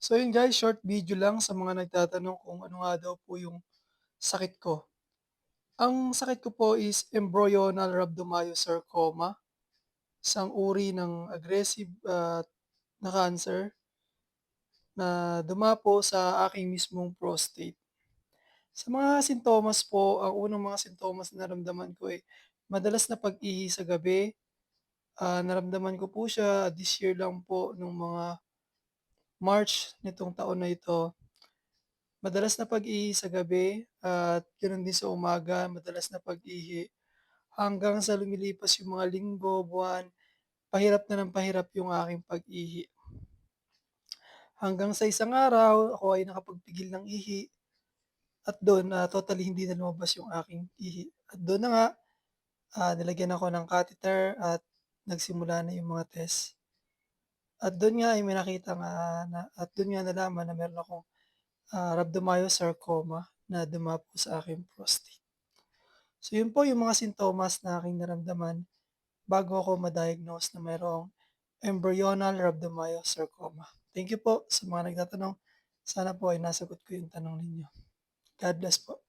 So yun guys, short video lang sa mga nagtatanong kung ano nga daw po yung sakit ko. Ang sakit ko po is embryonal rhabdomyosarcoma, isang uri ng aggressive ah, na cancer na dumapo sa aking mismong prostate. Sa mga sintomas po, ang unang mga sintomas na naramdaman ko ay madalas na pag-ihi sa gabi. Ah, naramdaman ko po siya this year lang po nung mga March nitong taon na ito. Madalas na pag-ihi sa gabi at gano'n din sa umaga, madalas na pag-ihi. Hanggang sa lumilipas yung mga linggo, buwan, pahirap na ng pahirap yung aking pag-ihi. Hanggang sa isang araw, ako ay nakapagpigil ng ihi at do'n, ah, totally hindi na lumabas yung aking ihi. At do'n na nga, ah, nilagyan ako ng catheter at nagsimula na yung mga test. At do'n nga ay may nakitang, ah, na at do'n nga nalaman na meron akong, ah, rhabdomyosarcoma na dumapo sa aking prostate. So yun po yung mga sintomas na aking naramdaman bago ako ma-diagnose na mayroong embryonal rhabdomyosarcoma. Thank you po sa mga nagtatanong. Sana po ay nasagot ko yung tanong ninyo. God bless po.